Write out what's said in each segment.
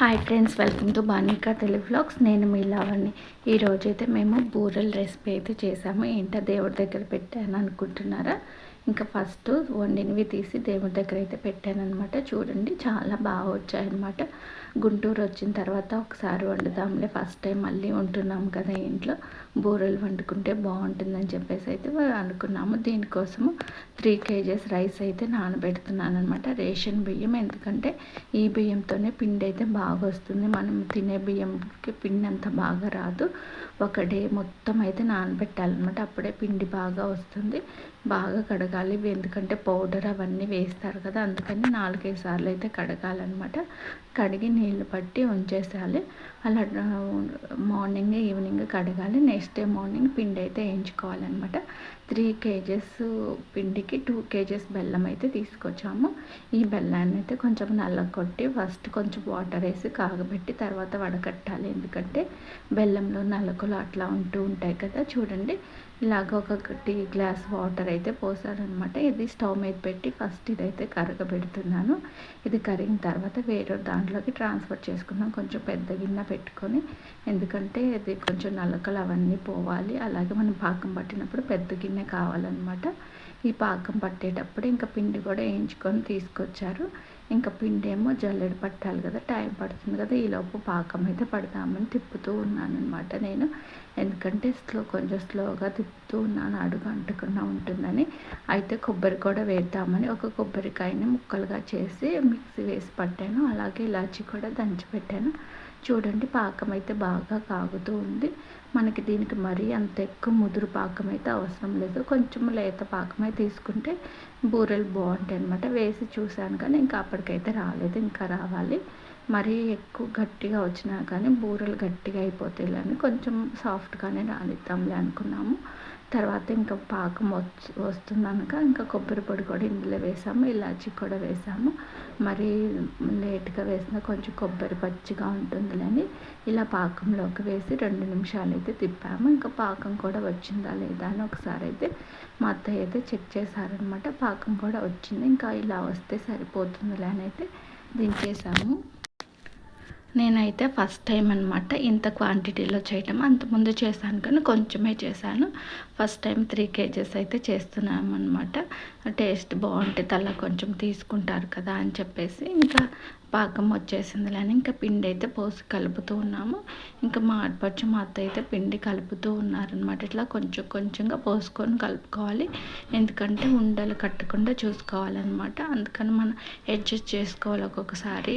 Hi friends welcome to Banika Telugu vlogs నేను మీ లావణ్ణి ఈరోజు అయితే మేము బూరెల రెసిపీ అయితే చేసాము. ఏంటో దేవుడి దగ్గర పెట్టాను అనుకుంటున్నారా? ఇంకా ఫస్ట్ వండినవి తీసి దేవుడి దగ్గర అయితే పెట్టాను అనమాట చూడండి చాలా బాగా వచ్చాయన్నమాట. గుంటూరు వచ్చిన తర్వాత ఒకసారి వండుదాంలే. ఫస్ట్ టైం మళ్ళీ ఉంటున్నాం కదా ఇంట్లో. బూరెలు వండుకుంటే బాగుంటుందని చెప్పేసి అయితే అనుకున్నాము. దీనికోసము త్రీ కేజెస్ రైస్ అయితే నానబెడుతున్నాను అనమాట రేషన్ బియ్యం ఎందుకంటే ఈ బియ్యంతోనే పిండి అయితే బాగా వస్తుంది. మనం తినే బియ్యంకి పిండి అంత బాగా రాదు. ఒక డే మొత్తం అయితే నానబెట్టాలన్నమాట. అప్పుడే పిండి బాగా వస్తుంది. బాగా కడగాలి. ఎందుకంటే పౌడర్ అవన్నీ వేస్తారు కదా అందుకని నాలుగైదు సార్లు అయితే కడగాలన్నమాట. కడిగి నీళ్ళు పట్టి ఉంచేసేయాలి. అలా మార్నింగ్ ఈవినింగ్ కడగాలి. నెక్స్ట్ డే మార్నింగ్ పిండి అయితే వేయించుకోవాలన్నమాట. త్రీ కేజెస్ పిండికి టూ కేజెస్ బెల్లం అయితే తీసుకొచ్చాము. ఈ బెల్లాన్ని అయితే కొంచెం నల్ల కొట్టి ఫస్ట్ కొంచెం వాటర్ వేసి కాగబెట్టి తర్వాత వడకట్టాలి. ఎందుకంటే బెల్లంలో నలకలు అట్లా ఉంటూ ఉంటాయి కదా చూడండి. ఇలాగ ఒక టీ గ్లాస్ వాటర్ అయితే పోసారనమాట. ఇది స్టవ్ మీద పెట్టి ఫస్ట్ ఇదైతే కరగబెడుతున్నాను. ఇది కరిగిన తర్వాత వేరే దాంట్లోకి ట్రాన్స్ఫర్ చేసుకున్నాం. కొంచెం పెద్ద గిన్నె పెట్టుకొని ఎందుకంటే ఇది కొంచెం నలకలు అవన్నీ పోవాలి. అలాగే మనం పాకం పట్టినప్పుడు పెద్ద గిన్నె కావాలన్నమాట ఈ పాకం పట్టేటప్పుడు ఇంకా పిండి కూడా వేయించుకొని తీసుకొచ్చారు. ఇంకా పిండి ఏమో జల్లెడ పట్టాలి కదా టైం పడుతుంది కదా ఈలోపు పాకం అయితే పడదామని తిప్పుతూ ఉన్నాను అనమాట నేను. ఎందుకంటే స్లో కొంచెం స్లోగా తిప్పుతూ ఉన్నాను అడుగు అంటకుండా ఉంటుందని. అయితే కొబ్బరి కూడా వేద్దామని ఒక కొబ్బరికాయని ముక్కలుగా చేసి మిక్సీ వేసి పట్టాను. అలాగే ఇలాచి కూడా దంచి పెట్టాను. చూడండి పాకం అయితే బాగా కాగుతూ ఉంది. మనకి దీనికి మరీ అంత ఎక్కువ ముదురు పాకం అయితే అవసరం లేదు. కొంచెం లేత పాకమే తీసుకుంటే బూరెలు బాగుంటాయి అనమాట వేసి చూశాను కానీ ఇంకా అయితే రాలేదు ఇంకా రావాలి. మరీ ఎక్కువ గట్టిగా వచ్చినా కానీ బూరెలు గట్టిగా అయిపోతాయి కొంచెం సాఫ్ట్గానే రానిద్దాంలే అనుకున్నాము. తర్వాత ఇంకా పాకం వచ్చి వస్తున్నాక ఇంకా కొబ్బరి పొడి కూడా ఇందులో వేసాము. ఇలాచి కూడా వేసాము. మరి లేట్గా వేసిన కొంచెం కొబ్బరి పచ్చిగా ఉంటుందిలని ఇలా పాకంలోకి వేసి రెండు నిమిషాలు అయితే తిప్పాము. ఇంకా పాకం కూడా వచ్చిందా లేదా అని ఒకసారి అయితే మా అత్తయ్య అయితే చెక్ చేశారనమాట. పాకం కూడా వచ్చింది. ఇంకా ఇలా వస్తే సరిపోతుందిలే అని అయితే దించేసాము. నేనైతే ఫస్ట్ టైం అనమాట ఇంత క్వాంటిటీలో చేయటం. అంతకుముందు చేశాను కానీ కొంచెమే చేశాను. ఫస్ట్ టైం త్రీ కేజెస్ అయితే చేస్తున్నాము అనమాట టేస్ట్ బాగుంటుంది అలా కొంచెం తీసుకుంటారు కదా అని చెప్పేసి ఇంకా పాకం వచ్చేసింది లేని ఇంకా పిండి అయితే పోసి కలుపుతూ ఉన్నాము. ఇంకా మా ఆడపడుచు మా అత్త అయితే పిండి కలుపుతూ ఉన్నారనమాట ఇట్లా కొంచెం కొంచెంగా పోసుకొని కలుపుకోవాలి. ఎందుకంటే ఉండలు కట్టకుండా చూసుకోవాలన్నమాట. అందుకని మనం అడ్జస్ట్ చేసుకోవాలి. ఒక్కొక్కసారి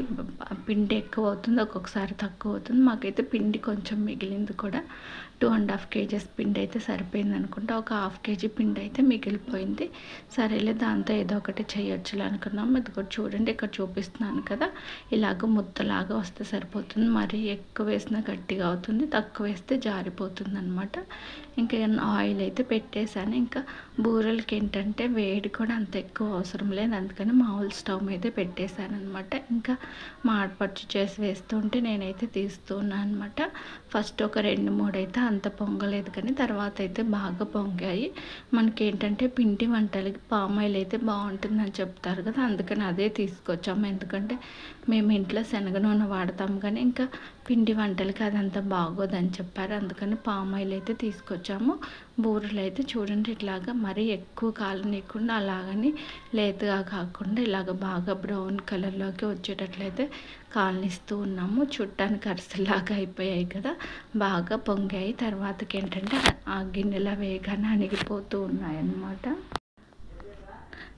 పిండి ఎక్కువ అవుతుంది ఒక్కొక్కసారి తక్కువ అవుతుంది. మాకైతే పిండి కొంచెం మిగిలింది కూడా. టూ అండ్ హాఫ్ కేజెస్ పిండి అయితే సరిపోయింది అనుకుంటా. ఒక హాఫ్ కేజీ పిండి అయితే మిగిలిపోయింది. సరేలే దాంతో ఏదో ఒకటి చేయొచ్చులే అనుకున్నాము. ఇది కూడా చూడండి ఇక్కడ చూపిస్తున్నాను కదా. ఇలాగ ముద్దలాగా వస్తే సరిపోతుంది. మరీ ఎక్కువ వేసినా గట్టిగా అవుతుంది తక్కువ వేస్తే జారిపోతుంది అనమాట ఇంకా ఆయిల్ అయితే పెట్టేశాను. ఇంకా బూరెలకి ఏంటంటే వేడి కూడా అంత ఎక్కువ అవసరం లేదు. అందుకని మామూలు స్టవ్ మీద పెట్టేశాను అనమాట ఇంకా మాడపచ్చు చేసి వేస్తుంటే నేనైతే తీస్తున్నాను అనమాట ఫస్ట్ ఒక రెండు మూడు అయితే అంత పొంగలేదు కానీ తర్వాత అయితే బాగా పొంగాయి. మనకి ఏంటంటే పిండి వంటలకి పామాయిల్ అయితే బాగుంటుందని చెప్తారు కదా అందుకని అదే తీసుకొచ్చాము. ఎందుకంటే మేము ఇంట్లో శనగ నూనె వాడతాం కానీ ఇంకా పిండి వంటలకి అదంతా బాగోదని చెప్పారు. అందుకని పామాయిల్ అయితే తీసుకొచ్చాము. బూరెలు అయితే చూడండి ఇట్లాగా మరీ ఎక్కువ కాలనీయకుండా అలాగని లేతగా కాకుండా ఇలాగ బాగా బ్రౌన్ కలర్లోకి వచ్చేటట్లయితే కాలనిస్తూ ఉన్నాము. చుట్టానికి అరసలాగా అయిపోయాయి కదా. బాగా పొంగాయి. తర్వాతకి ఏంటంటే ఆ గిన్నెల వేగానే అణిగిపోతూ ఉన్నాయన్నమాట.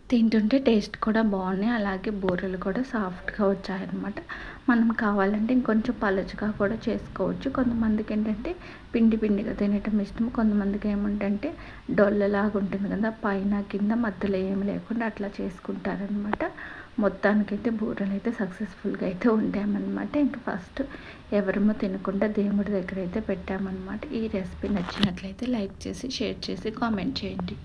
తింటుంటే టేస్ట్ కూడా బాగున్నాయి. అలాగే బూరెలు కూడా సాఫ్ట్గా వచ్చాయన్నమాట. మనం కావాలంటే ఇంకొంచెం పలుచగా కూడా చేసుకోవచ్చు. కొంతమందికి ఏంటంటే పిండి పిండిగా తినటం ఇష్టం. కొంతమందికి ఏమంటే డొల్లలాగా ఉంటుంది కదా పైన కింద మధ్యలో ఏమి లేకుండా అట్లా చేసుకుంటారనమాట మొత్తానికైతే బూరెలు అయితే సక్సెస్ఫుల్గా అయితే ఉంటామన్నమాట ఇంకా ఫస్ట్ ఎవరమో తినకుండా దేవుడి దగ్గర అయితే పెట్టామన్నమాట. ఈ రెసిపీ నచ్చినట్లయితే లైక్ చేసి షేర్ చేసి కామెంట్ చేయండి.